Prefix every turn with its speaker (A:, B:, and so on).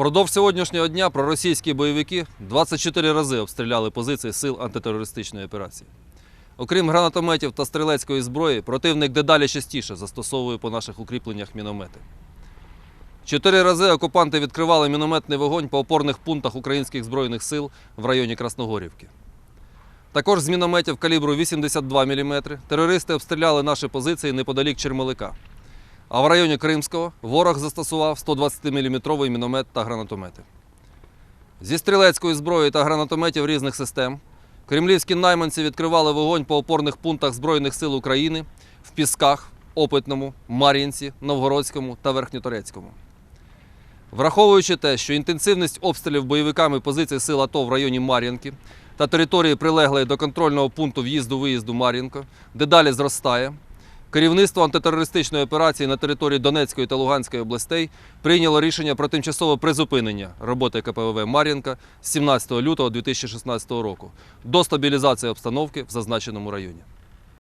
A: Впродовж сьогоднішнього дня проросійські бойовики 24 рази обстріляли позиції сил антитерористичної операції. Окрім гранатометів та стрілецької зброї, противник дедалі частіше застосовує по наших укріпленнях міномети. Чотири рази окупанти відкривали мінометний вогонь по опорних пунктах українських збройних сил в районі Красногорівки. Також з мінометів калібру 82 мм терористи обстріляли наші позиції неподалік Чермелика. А в районі Кримського ворог застосував 120-мм міномет та гранатомети. Зі стрілецької зброї та гранатометів різних систем кремлівські найманці відкривали вогонь по опорних пунктах Збройних сил України в Пісках, Опитному, Мар'їнці, Новгородському та Верхньоторецькому. Враховуючи те, що інтенсивність обстрілів бойовиками позицій сил АТО в районі Мар'їнки та території прилеглої до контрольного пункту в'їзду-виїзду Мар'їнко дедалі зростає, керівництво антитерористичної операції на території Донецької та Луганської областей прийняло рішення про тимчасове призупинення роботи КПВВ Мар'їнка з 17 лютого 2016 року до стабілізації обстановки в зазначеному районі.